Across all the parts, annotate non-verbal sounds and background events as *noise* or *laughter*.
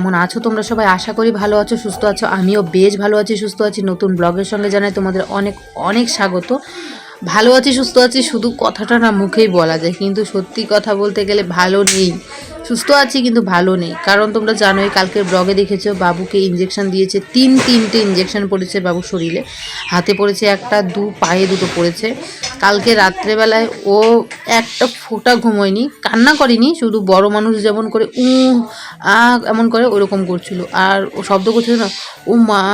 কেমন আছো? তোমরা সবাই আশা করি ভালো আছো, সুস্থ আছো। আমিও বেশ ভালো আছি, সুস্থ আছি। নতুন ব্লগের সঙ্গে জানাই তোমাদের অনেক অনেক স্বাগত। ভালো আছি, সুস্থ আছি, শুধু কথাটা না মুখেই বলা যায়। কিন্তু সত্যি কথা বলতে গেলে ভালো নেই। সুস্থ আছি, কিন্তু ভালো নেই। কারণ তোমরা জানোই, কালকের ব্লগে দেখেছ, বাবুকে ইঞ্জেকশন দিয়েছে, তিন তিনটে ইঞ্জেকশন পড়েছে বাবুর শরীরে। হাতে পড়েছে একটা, দু, পায়ে দুটো পড়েছে। কালকে রাত্রেবেলায় ও একটা ফোঁটা ঘুমোয়নি, কান্না করেনি, শুধু বড় মানুষ যেমন করে, উ, আ এমন করে ওরকম করছিল। আর ও শব্দ করছিল না, ও মা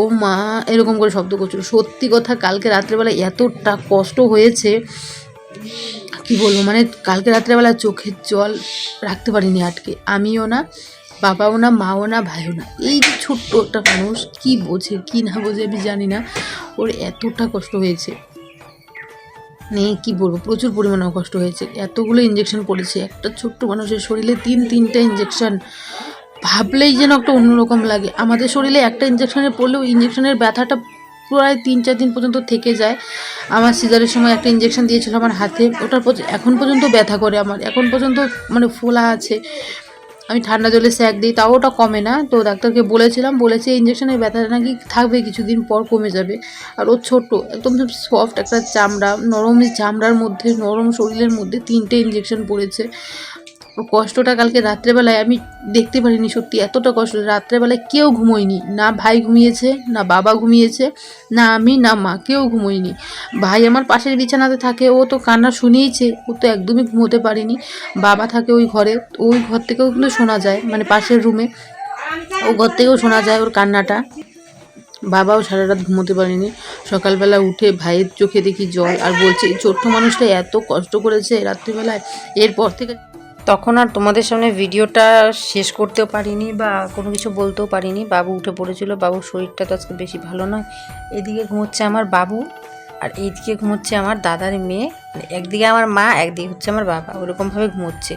ও মা এরকম করে শব্দ করছিল। সত্যি কথা, কালকে রাত্রেবেলায় এতটা কষ্ট হয়েছে কি বলব? মানে কালকে রাত্রেবেলা চোখের জল রাখতে পারিনি আটকে। আমিও না, বাবাও না, মাও না, ভাইও না। এই যে ছোট্ট একটা মানুষ, কি বোঝে, কি না বোঝে আমি জানি না। ওর এতটা কষ্ট হয়েছে। মানে কি বলব, প্রচুর পরিমাণে কষ্ট হয়েছে। এতগুলো ইঞ্জেকশন পড়েছে একটা ছোট্ট মানুষের শরীরে তিন, তিনটে ইঞ্জেকশন ভাবলেই যেন একটা অন্যরকম লাগে। আমাদের শরীরে একটা ইঞ্জেকশনে পড়লেও ইঞ্জেকশনের ব্যথাটা প্রায় তিন, চার দিন পর্যন্ত থেকে যায়। আমার সিজারের সময় একটা ইঞ্জেকশন দিয়েছিল আমার হাতে। ওটার এখন পর্যন্ত ব্যথা করে আমার। এখন পর্যন্ত মানে ফোলা আছে। আমি ঠান্ডা জলে স্যাক দিই, তাও ওটা কমে না। তো ডাক্তারকে বলেছিলাম, বলেছে ইঞ্জেকশনের ব্যথাটা নাকি থাকবে কিছুদিন পর কমে যাবে। আর ও ছোট একদম সফট একটা চামড়া, নরম চামড়ার মধ্যে, নরম শরীরের মধ্যে তিনটে ইঞ্জেকশন পড়েছে। ওর কষ্টটা কালকে রাত্রেবেলায় আমি দেখতে পারিনি সত্যি, এতটা কষ্ট। রাত্রেবেলায় কেউ ঘুমোয়নি। না ভাই ঘুমিয়েছে, না বাবা ঘুমিয়েছে, না আমি, না মা, কেউ ঘুমোয়নি। ভাই আমার পাশের বিছানাতে থাকে, ও তো কান্না শুনিয়েছে ও তো একদমই ঘুমোতে পারেনি। বাবা থাকে ওই ঘরে, ওই ঘর থেকেও কিন্তু শোনা যায় মানে পাশের রুমে। ও ঘর থেকেও শোনা যায় ওর কান্নাটা। বাবাও সারা রাত ঘুমোতে পারেনি। সকালবেলা উঠে ভাইয়ের চোখে দেখি জল, আর বলছে ছোট্ট মানুষটা এত কষ্ট করেছে রাত্রিবেলায়। এরপর থেকে তখন আর তোমাদের সামনে ভিডিওটা শেষ করতেও পারিনি বা কোনো কিছু বলতেও পারিনি। বাবু উঠে পড়েছিল। বাবুর শরীরটা তো আজকে বেশি ভালো নয়। এদিকে ঘুমোচ্ছে আমার বাবু। আর এইদিকে ঘুমোচ্ছে আমার দাদার মেয়ে। মানে একদিকে আমার মা, একদিকে হচ্ছে আমার বাবা। ওরকমভাবে ঘুমোচ্ছে।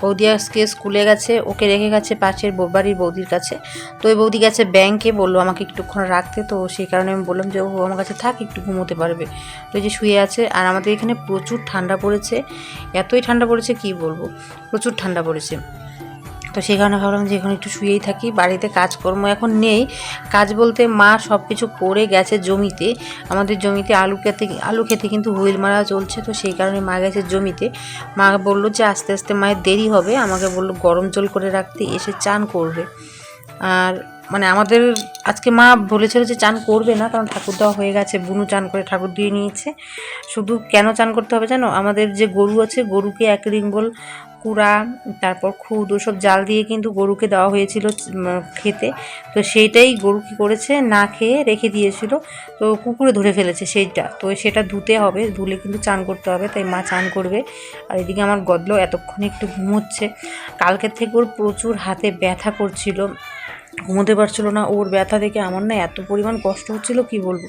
বৌদি আজকে স্কুলে গেছে, ওকে রেখে গেছে পাশের বাড়ির বৌদির কাছে। তো ওই বৌদি গেছে ব্যাংকে, বলল আমাকে একটুক্ষণ রাখতে। তো সেই কারণে আমি বললাম যে, ও আমার কাছে থাক, একটু ঘুমোতে পারবে। তো যে শুয়ে আছে, আর আমাদের এখানে প্রচুর ঠান্ডা পড়েছে। এতই ঠান্ডা পড়েছে কি বলব? প্রচুর ঠান্ডা পড়েছে। তো সেই কারণে ভাবলাম যে এখন একটু শুয়েই থাকি, বাড়িতে কাজকর্ম এখন নেই। কাজ বলতে মা সব কিছু করে গেছে জমিতে, আমাদের জমিতে আলু খেতে আলু খেতে কিন্তু হুইল মারা চলছে, তো সেই কারণে মা গেছে জমিতে। মা বলল যে আস্তে আস্তে মায়ের দেরি হবে, আমাকে বলল গরম জল করে রাখতে এসে চান করবে। আর মানে আমাদের, আজকে মা বলেছিল যে চান করবে না, কারণ ঠাকুর দেওয়া হয়ে গেছে, বুনু চান করে ঠাকুর দিয়ে নিয়েছে। শুধু কেন চান করতে হবে জানো? আমাদের যে গরু আছে, গরুকে এক রিঙ্গল কুড়া, তারপর খুদ, ওসব জাল দিয়ে কিন্তু গরুকে দেওয়া হয়েছিল খেতে। তো সেইটাই গরু কী করেছে? না খেয়ে রেখে দিয়েছিল। তো কুকুরে ধরে ফেলেছে সেইটা। তো সেটা ধুতে হবে, ধুলে কিন্তু চান করতে হবে, তাই মা চান করবে। আর এদিকে আমার গদলো এতক্ষণে একটু ঘুমোচ্ছে। কালকের থেকে ওর প্রচুর হাতে ব্যথা করছিল। ঘুমোতে পারছিল না, ওর ব্যথা দেখে আমার না এত পরিমাণ কষ্ট হচ্ছিল, কি বলব?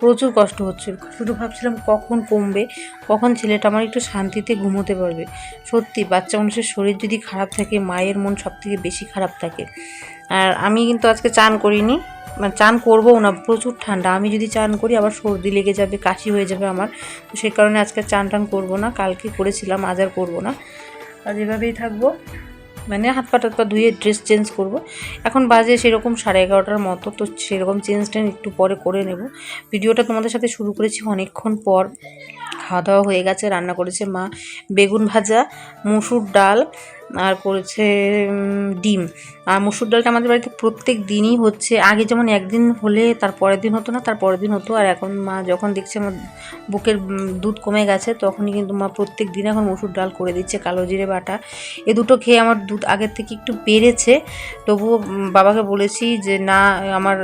প্রচুর কষ্ট হচ্ছিল। শুধু ভাবছিলাম কখন কমবে, কখন ছেলেটা আমার একটু শান্তিতে ঘুমোতে পারবে। সত্যি, বাচ্চা মানুষের শরীর যদি খারাপ থাকে, মায়ের মন সব থেকে বেশি খারাপ থাকে। আর আমি কিন্তু আজকে চান করিনি মানে চান করব না, প্রচুর ঠান্ডা। আমি যদি চান করি, আবার সর্দি লেগে যাবে, কাশি হয়ে যাবে আমার। তো সেই কারণে আজকে চান টান করব না, কালকে করেছিলাম, আজ আর করব না। আর এভাবেই থাকব। মানে হাত পা টাত পা ধুয়ে ড্রেস চেঞ্জ করব। এখন বাজে সেরকম সাড়ে এগারোটার মতো, তো সেরকম চেঞ্জ টেঞ্জ একটু পরে করে নেব। ভিডিওটা তোমাদের সাথে শুরু করেছি অনেকক্ষণ পর। খাওয়া দাওয়া হয়ে গেছে, রান্না করেছে মা। বেগুন ভাজা, মুসুর ডাল, আর করেছে ডিম। আর মুসুর ডালটা আমাদের বাড়িতে প্রত্যেক দিনই হচ্ছে। আগে যেমন একদিন হলে, তার পরের দিন হতো না, তার পরের দিন হতো। আর এখন মা যখন দেখছে আমার বুকের দুধ কমে গেছে, তখনই কিন্তু মা প্রত্যেক দিন এখন মুসুর ডাল করে দিচ্ছে, কালো জিরে বাটা। এ দুটো খেয়ে আমার দুধ আগের থেকে একটু বেড়েছে। তবুও বাবাকে বলেছি যে, না, আমার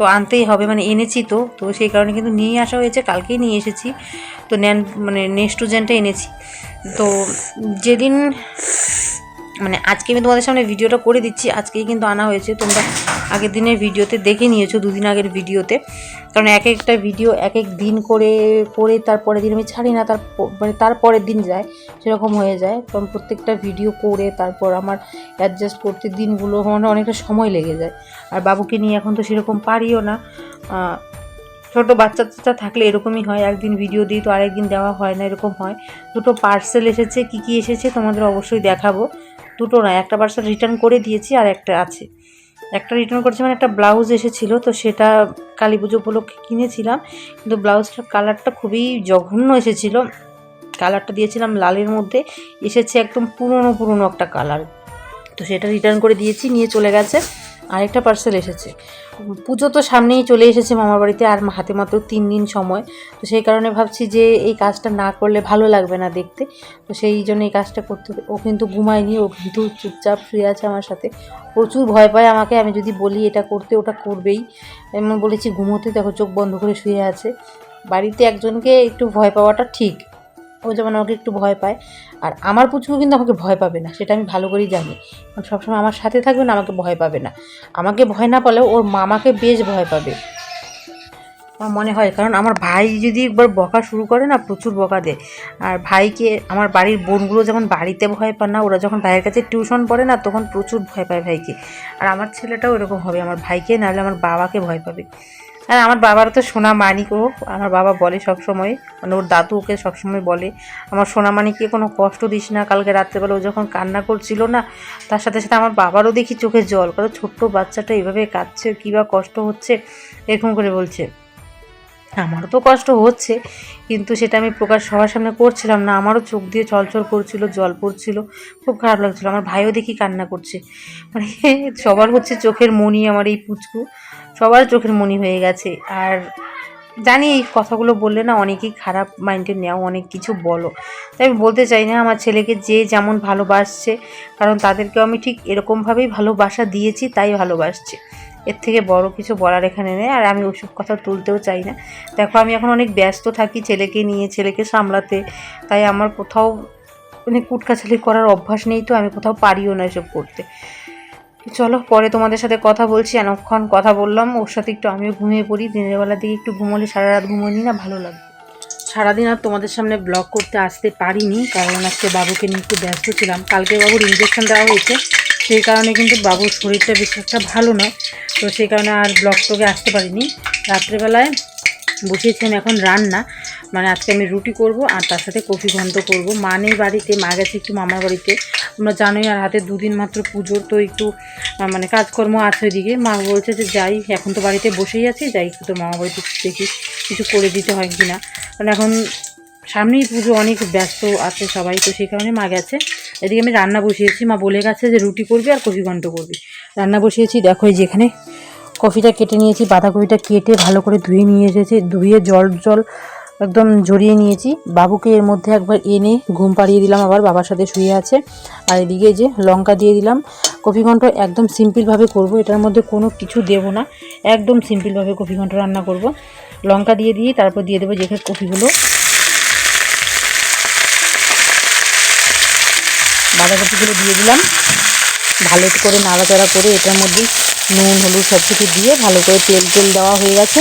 তো আনতেই হবে মানে এনেছি তো তো সেই কারণে কিন্তু নিয়ে আসা হয়েছে, কালকেই নিয়ে এসেছি। তো ন্যান মানে নেক্সটুজেনটা এনেছি। তো যেদিন মানে আজকে আমি তোমাদের সামনে ভিডিওটা করে দিচ্ছি, আজকেই কিন্তু আনা হয়েছে, তোমরা আগের দিনের ভিডিওতে দেখে নিয়েছো, দুদিন আগের ভিডিওতে। কারণ এক একটা ভিডিও এক এক দিন করে করে তারপরের দিন আমি ছাড়ি না তার মানে তারপরের দিন যায়, সেরকম হয়ে যায়। কারণ প্রত্যেকটা ভিডিও করে, তারপর আমার অ্যাডজাস্ট করতে দিনগুলো মানে অনেকটা সময় লেগে যায়। আর বাবুকে নিয়ে এখন তো সেরকম পারিও না। ছোটো বাচ্চা টাচ্চা থাকলে এরকমই হয়, একদিন ভিডিও দিই তো আরেকদিন দেওয়া হয় না, এরকম হয়। দুটো পার্সেল এসেছে, কি কি এসেছে তোমাদের অবশ্যই দেখাবো। দুটো না একটা পার্সেল রিটার্ন করে দিয়েছি আর একটা আছে। একটা রিটার্ন করেছি মানে একটা ব্লাউজ এসেছিল, তো সেটা কালী পুজো উপলক্ষে কিনেছিলাম। কিন্তু ব্লাউজটার কালারটা খুবই জঘন্য এসেছিল। কালারটা দিয়েছিলাম লালের মধ্যে, এসেছে একদম পুরনো পুরনো একটা কালার তো সেটা রিটার্ন করে দিয়েছি, নিয়ে চলে গেছে। আরেকটা পার্সেল এসেছে। পুজো তো সামনেই চলে এসেছে মামার বাড়িতে আর হাতে মাত্র তিন দিন সময়। তো সেই কারণে ভাবছি যে এই কাজটা না করলে ভালো লাগবে না দেখতে। তো সেই জন্য এই কাজটা করতে ও কিন্তু ঘুমায়নি, ও কিন্তু চুপচাপ শুয়ে আছে আমার সাথে। প্রচুর ভয় পায় আমাকে। আমি যদি বলি এটা করতে, ওটা করবেই। এমন বলেছি, ঘুমোতে দেখো, চোখ বন্ধ করে শুয়ে আছে। বাড়িতে একজনকে একটু ভয় পাওয়াটা ঠিক। ও যেমন আমাকে একটু ভয় পায়, আর আমার পুচকু কিন্তু আমাকে ভয় পাবে না, সেটা আমি ভালো করেই জানি। কারণ সবসময় আমার সাথে থাকবে না, আমাকে ভয় পাবে না। আমাকে ভয় না পেলেও ওর মামাকে বেশ ভয় পাবে। আমার মনে হয়, কারণ আমার ভাই যদি একবার বকা শুরু করে না, প্রচুর বকা দেয়। আর ভাইকে, আমার বাড়ির বোনগুলো যখন বাড়িতে ভয় পায় না, ওরা যখন ভাইয়ের কাছে টিউশন পড়ে না, তখন প্রচুর ভয় পায় ভাইকে। আর আমার ছেলেটাও এরকম হবে, আমার ভাইকে, নাহলে আমার বাবাকে ভয় পাবে। আর আমার বাবার তো সোনা মানিক ও আমার বাবা বলে সব সময় মানে ওর দাদু ওকে সবসময় বলে, আমার সোনা মানিককে কোনো কষ্ট দিস না, কালকে রাত্রেবেলা ও যখন কান্না করছিল না, তার সাথে সাথে আমার বাবারও দেখি চোখে জল কারণ ছোট্ট বাচ্চাটা এভাবে কাঁদছে, কী বা কষ্ট হচ্ছে, এরকম করে বলছে। আমারও তো কষ্ট হচ্ছে, কিন্তু সেটা আমি প্রকাশ সবার সামনে করছিলাম না। আমারও চোখ দিয়ে চলচল করছিল, জল পড়ছিল, খুব খারাপ লাগছিল। আমার ভাইও দেখি কান্না করছে। মানে *laughs* সবার হচ্ছে চোখের মনি আমার এই পুচকু, সবার চোখের মনি হয়ে গেছে। আর জানি এই কথাগুলো বললে না অনেকেই খারাপ মাইন্ডে নেও, অনেক কিছু বলো। তাই আমি বলতে চাই না, আমার ছেলেকে যে যেমন ভালোবাসছে, কারণ তাদেরকেও আমি ঠিক এরকমভাবেই ভালোবাসা দিয়েছি, তাই ভালোবাসছে। এর থেকে বড় কিছু বলার এখানে নেই, আর আমি ওসব কথা তুলতেও চাই না। দেখো, আমি এখন অনেক ব্যস্ত থাকি ছেলেকে নিয়ে, ছেলেকে সামলাতে, তাই আমার কোথাও মানে কুটকাছালি করার অভ্যাস নেই তো, আমি কোথাও পারিও না এসব করতে। চলো, পরে তোমাদের সাথে কথা বলছি, অনেকক্ষণ কথা বললাম, ওর সাথে একটু আমিও ঘুমিয়ে পড়ি, দিনের বেলা দিকে একটু ঘুমোলে সারা রাত ঘুমোনি না, ভালো লাগবে সারাদিন আর তোমাদের সামনে ব্লগ করতে আসতে পারিনি, কারণ আজকে বাবুকে নিয়ে একটু ব্যস্ত ছিলাম, কালকে বাবুর ইঞ্জেকশন দেওয়া হয়েছে। সেই কারণে কিন্তু বাবুর শরীরটা বেশি একটা ভালো নয়। তো সেই কারণে আর ব্লগ টকে আসতে পারিনি। রাত্রেবেলায় বসিয়েছি এখন রান্না। মানে আজকে আমি রুটি করব আর তার সাথে কফি ঘন্ট করব। মা নেই বাড়িতে, মা গেছে একটু মামার বাড়িতে। তোমরা জানোই আর হাতে দুদিন মাত্র পুজোর তো একটু মানে কাজকর্ম আছে ওইদিকে। মা বলছে যে যাই, এখন তো বাড়িতে বসেই আছি, যাই একটু তো মামা বাড়িতে দেখি কিছু করে দিতে হয় কি না কারণ এখন সামনেই পুজো, অনেক ব্যস্ত আছে সবাই, তো সেই কারণে মা গেছে। এদিকে আমি রান্না বসিয়েছি, মা বলে গেছে যে রুটি করবি আর কফি ঘন্ট করবি। রান্না বসিয়েছি, দেখো এই যেখানে কফিটা কেটে নিয়েছি, বাঁধাকপিটা কেটে ভালো করে ধুয়ে নিয়ে এসেছি, ধুয়ে জল জল একদম জড়িয়ে নিয়েছি। বাবুকে এর মধ্যে একবার এনে ঘুম পাড়িয়ে দিলাম, আবার বাবার সাথে শুয়ে আছে। আর এদিকে যে লঙ্কা দিয়ে দিলাম। কফি ঘন্ট একদম সিম্পলভাবে করব, এটার মধ্যে কোনো কিছু দেব না। একদম সিম্পলভাবে কফি ঘন্ট রান্না করব। লঙ্কা দিয়ে দিয়ে তারপর দিয়ে দেবো যেখানে কফিগুলো বাঁধাকপিগুলো দিয়ে দিলাম। ভালো করে নাড়াচাড়া করে এটার মধ্যে নুন, হলুদ সব কিছু দিয়ে ভালো করে তেল তেল দেওয়া হয়ে গেছে।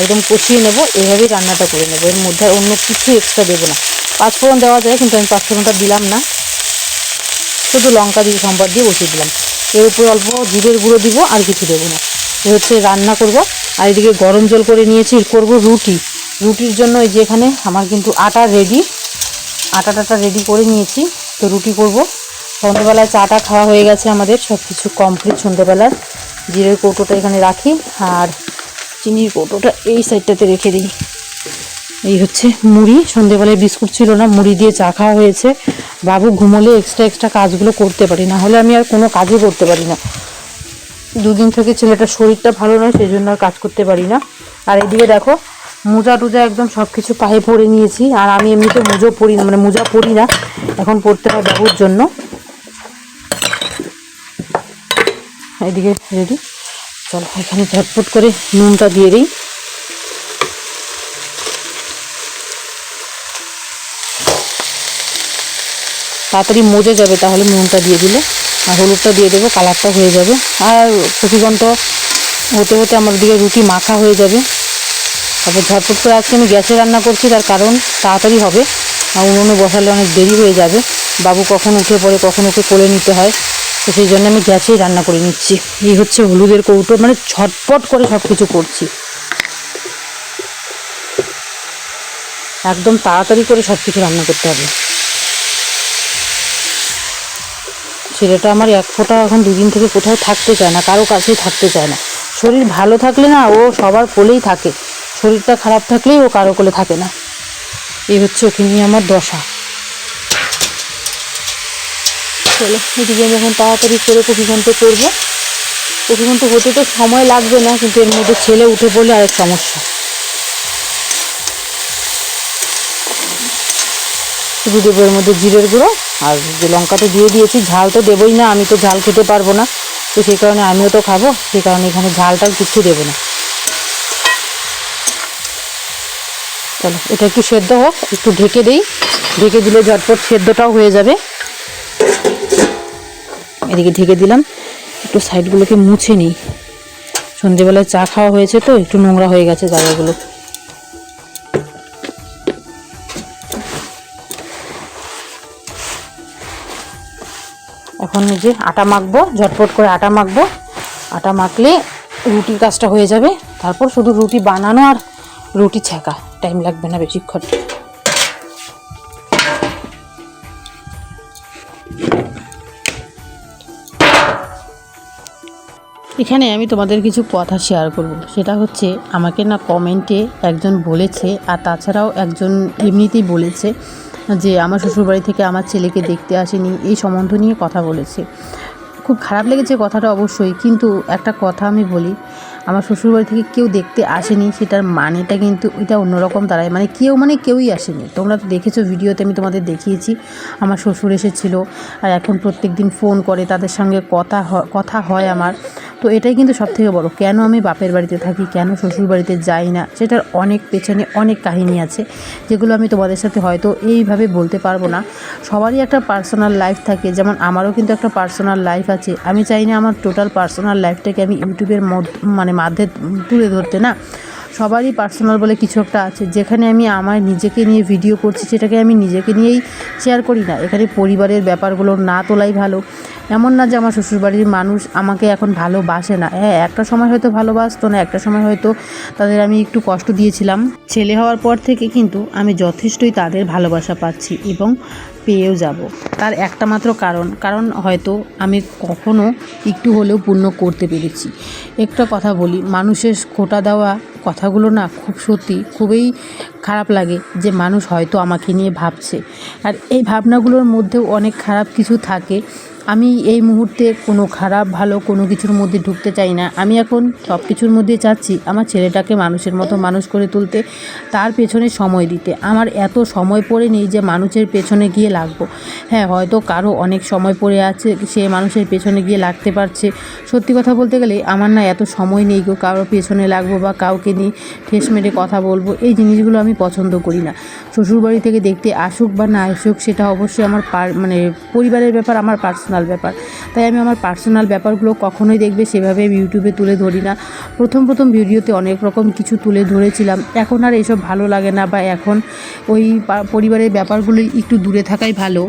একদম কষিয়ে নেব এভাবেই রান্নাটা করে নেব। এর মধ্যে অন্য কিছু এক্সট্রা দেবো না। পাঁচফোড়ন দেওয়া যায়, কিন্তু আমি পাঁচফোড়নটা দিলাম না। শুধু লঙ্কা দিয়ে, সম্বাদ দিয়ে বসিয়ে দিলাম। এর উপরে অল্প জিরের গুঁড়ো দিব, আর কিছু দেবো না। এ হচ্ছে রান্না করব। আর এদিকে গরম জল করে নিয়েছি, করব রুটি। রুটির জন্য এই যে এখানে আমার কিন্তু আটা রেডি আটা টাটা রেডি করে নিয়েছি। তো রুটি করব। সন্ধ্যেবেলায় চাটা খাওয়া হয়ে গেছে আমাদের সব কিছু কমপ্লিট সন্ধ্যেবেলার জিরের কৌটোটা এখানে রাখি, আর চিনির কৌটোটা এই সাইডটাতে রেখে দিই। এই হচ্ছে মুড়ি। সন্ধেবেলায় বিস্কুট ছিল না, মুড়ি দিয়ে চা খাওয়া হয়েছে। বাবু ঘুমোলে এক্সট্রা এক্সট্রা কাজগুলো করতে পারি, না হলে আমি আর কোনো কাজই করতে পারি না। দুদিন থেকে ছেলেটার শরীরটা ভালো নয় সেই জন্য আর কাজ করতে পারি না। আর এদিকে দেখো মোজা টুজা একদম সব কিছু পায়ে পরে নিয়েছি। আর আমি এমনিতে মুজো পরি না মানে মোজা পরি না। এখন পরতে হয় বাবুর জন্য। এদিকে রেডি চল, এখানে ঝটপট করে নুনটা দিয়ে দিই। তাড়াতাড়ি মজে যাবে, তাহলে নুনটা দিয়ে দিলে। আর হলুদটা দিয়ে দেবো, কালারটা হয়ে যাবে। আর কফিগন্ত হতে হতে আমার দিকে রুটি মাখা হয়ে যাবে। তারপর ঝটপট করে আজকে আমি গ্যাসে রান্না করছি, তার কারণ তাড়াতাড়ি হবে। আর উনুনে বসালে অনেক দেরি হয়ে যাবে। বাবু কখন উঠে পড়ে, কখন ওকে কোলে নিতে হয়, তো সেই জন্য আমি গ্যাসেই রান্না করে নিচ্ছি। এই হচ্ছে হলুদের কৌটো মানে ঝটপট করে সব কিছু করছি। একদম তাড়াতাড়ি করে সব কিছু রান্না করতে হবে। ছেলেটা আমার এক ফোঁটা এখন দুদিন থেকে কোথাও থাকতে চায় না, কারও কাছেই থাকতে চায় না। শরীর ভালো থাকলে না ও সবার কোলেই থাকে। শরীরটা খারাপ থাকলেই ও কারও কোলে থাকে না। এই হচ্ছে ওকে নিয়ে আমার দশা। চলো, এদিকে আমি এখন তাড়াতাড়ি করে কপিঘন্ট করব। কপিঘন্ট হতে তো সময় লাগবে না, কিন্তু এর মধ্যে ছেলে উঠে পড়লে আরেক সমস্যা। শুধু দেবো এর মধ্যে জিরের গুঁড়ো, আর যে লঙ্কা তো দিয়ে দিয়েছি, ঝাল তো দেবোই না, আমি তো ঝাল খেতে পারব না। তো সেই কারণে আমিও তো খাব, সেই কারণে এখানে ঝালটাল কিচ্ছু দেবো না। চলো এটা একটু সেদ্ধ হোক, একটু ঢেকে দিই। ঢেকে দিলে ঝটপট সেদ্ধটাও হয়ে যাবে। এদিকে ঢেকে দিলাম। একটু সাইডগুলোকে মুছে নিই। সন্ধেবেলায় চা খাওয়া হয়েছে তো, একটু নোংরা হয়ে গেছে জায়গাগুলো। এখন যে আটা মাখবো, ঝটপট করে আটা মাখবো। আটা মাখলে রুটির কাজটা হয়ে যাবে। তারপর শুধু রুটি বানানো আর রুটি ছ্যাঁকা টাইম লাগবে না বেশিক্ষণ এখানে আমি তোমাদের কিছু কথা শেয়ার করব। সেটা হচ্ছে, আমাকে না কমেন্টে একজন বলেছে, আর তাছাড়াও একজন এমনিতেই বলেছে যে, আমার শ্বশুরবাড়ি থেকে আমার ছেলেকে দেখতে আসেনি, এই সম্বন্ধ নিয়ে কথা বলেছে। খুব খারাপ লেগেছে কথাটা অবশ্যই, কিন্তু একটা কথা আমি বলি আমার শ্বশুরবাড়ি থেকে কেউ দেখতে আসেনি, সেটার মানেটা কিন্তু ওইটা অন্যরকম দাঁড়ায়। মানে কেউ মানে কেউই আসেনি। তোমরা তো দেখেছ ভিডিওতে, আমি তোমাদের দেখিয়েছি। আমার শ্বশুর এসেছিল আর এখন প্রত্যেক দিন ফোন করে, তাদের সঙ্গে কথা কথা হয় আমার। তো এটাই কিন্তু সব থেকে বড়। কেন আমি বাপের বাড়িতে থাকি, কেন শ্বশুর বাড়িতে যাই না, সেটার অনেক পেছনে অনেক কাহিনী আছে, যেগুলো আমি তোমাদের সাথে হয়তো এইভাবে বলতে পারব না। সবারই একটা পার্সোনাল লাইফ থাকে, যেমন আমারও কিন্তু একটা পার্সোনাল লাইফ আছে। আমি চাই না আমার টোটাল পার্সোনাল লাইফটাকে আমি ইউটিউবের মধ্য মানে মাধ্যমে তুলে ধরতে, না? সবারই পার্সোনাল বলে কিছু একটা আছে। যেখানে আমি আমার নিজেকে নিয়ে ভিডিও করছি, সেটাকে আমি নিজেকে নিয়েই শেয়ার করি না। এখানে পরিবারের ব্যাপারগুলো না তোলাই ভালো। এমন না যে আমার শ্বশুরবাড়ির মানুষ আমাকে এখন ভালোবাসে না। হ্যাঁ একটা সময় হয়তো ভালোবাসতো না, একটা সময় হয়তো তাদের আমি একটু কষ্ট দিয়েছিলাম। ছেলে হওয়ার পর থেকে কিন্তু আমি যথেষ্টই তাদের ভালোবাসা পাচ্ছি এবং পেয়েও যাব। তার একটা মাত্র কারণ কারণ হয়তো আমি কখনো একটু হলেও পূর্ণ করতে পেরেছি। একটা কথা বলি, মানুষের খোটা দেওয়া কথাগুলো না খুব সত্যি, খুবই খারাপ লাগে যে মানুষ হয়তো আমাকে নিয়ে ভাবছে। আর এই ভাবনাগুলোর মধ্যেও অনেক খারাপ কিছু থাকে। আমি এই মুহূর্তে কোনো খারাপ, ভালো কোনো কিছুর মধ্যে ঢুকতে চাই না। আমি এখন সব কিছুর মধ্যে চাচ্ছি আমার ছেলেটাকে মানুষের মতো মানুষ করে তুলতে, তার পেছনে সময় দিতে। আমার এত সময় পড়ে নেই যে মানুষের পেছনে গিয়ে লাগবো। হ্যাঁ হয়তো কারও অনেক সময় পড়ে আছে, সে মানুষের পেছনে গিয়ে লাগতে পারছে। সত্যি কথা বলতে গেলে আমার না এত সময় নেই গো কারোর পেছনে লাগবো বা কাউকে নিয়ে ঠেস মেরে কথা বলব। এই জিনিসগুলো আমি পছন্দ করি না। শ্বশুরবাড়ি থেকে দেখতে আসুক বা না আসুক, সেটা অবশ্যই আমার পার মানে পরিবারের ব্যাপার, আমার পার্সোনাল ব্যাপার। তাই আমি আমার পার্সোনাল ব্যাপারগুলো কখনোই দেখবে সেভাবে ইউটিউবে তুলে ধরি না। প্রথম প্রথম ভিডিওতে অনেক রকম কিছু তুলে ধরেছিলাম। এখন আর এসব ভালো লাগে না বা এখন ওই পরিবারের ব্যাপারগুলো একটু দূরে থাকাই ভালো।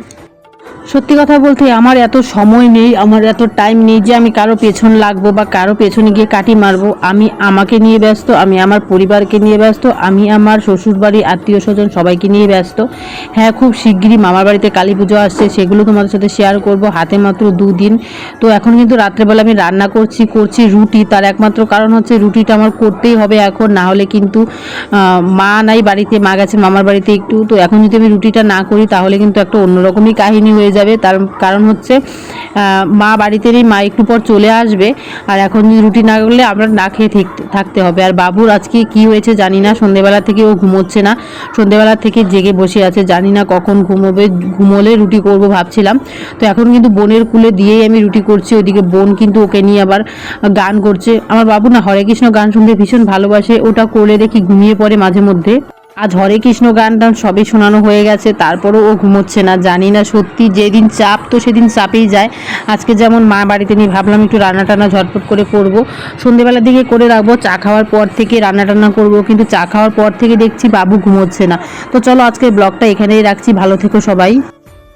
সত্যি কথা বলতে আমার এত সময় নেই, আমার এত টাইম নেই যে আমি কারও পেছন লাগবো বা কারও পেছনে গিয়ে কাটি মারবো। আমি আমাকে নিয়ে ব্যস্ত, আমি আমার পরিবারকে নিয়ে ব্যস্ত, আমি আমার শ্বশুরবাড়ি আত্মীয় স্বজন সবাইকে নিয়ে ব্যস্ত। হ্যাঁ খুব শিগগিরই মামার বাড়িতে কালী পুজো আসছে, সেগুলো তোমাদের সাথে শেয়ার করব। হাতে মাত্র দুদিন। তো এখন কিন্তু রাত্রেবেলা আমি রান্না করছি করছি রুটি। তার একমাত্র কারণ হচ্ছে রুটিটা আমার করতেই হবে এখন, না হলে কিন্তু মা নাই বাড়িতে, মা গেছে মামার বাড়িতে একটু। তো এখন যদি আমি রুটিটা না করি, তাহলে কিন্তু একটা অন্যরকমই কাহিনী হয়ে যাবে। তার কারণ হচ্ছে মা বাড়িতে নেই মা একটু পর চলে আসবে আর এখন রুটি না করলে আমরা না খেয়ে থাকতে- হবে। আর বাবুর আজকে কি হয়েছে জানি না, সন্ধেবেলা থেকে ও ঘুমোচ্ছে না। সন্ধেবেলা থেকে জেগে বসে আছে, জানি না কখন ঘুমোবে, ঘুমোলে রুটি করব ভাবছিলাম। তো এখন কিন্তু বোনের কুলে দিয়েই আমি রুটি করছি ওইদিকে বোন কিন্তু ওকে নিয়ে আবার গান করছে। আমার বাবু না হরে কৃষ্ণ গান শুনতে ভীষণ ভালোবাসে, ওটা করলে দেখি ঘুমিয়ে পড়ে মাঝে মধ্যে। আজ হরে কৃষ্ণ গান টান সবই শোনানো হয়ে গেছে, তারপরেও ও ঘুমোচ্ছে না, জানি না সত্যি যেদিন চাপ তো সেদিন চাপেই যায়। আজকে যেমন মা বাড়িতে নিয়ে ভাবলাম একটু রান্না টানা ঝটপট করে করব। সন্ধেবেলার দিকে করে রাখব, চা খাওয়ার পর থেকে রান্না টান্না করব, কিন্তু চা খাওয়ার পর থেকে দেখছি বাবু ঘুমোচ্ছে না। তো চলো আজকে ব্লগটা এখানেই রাখছি, ভালো থেকো সবাই।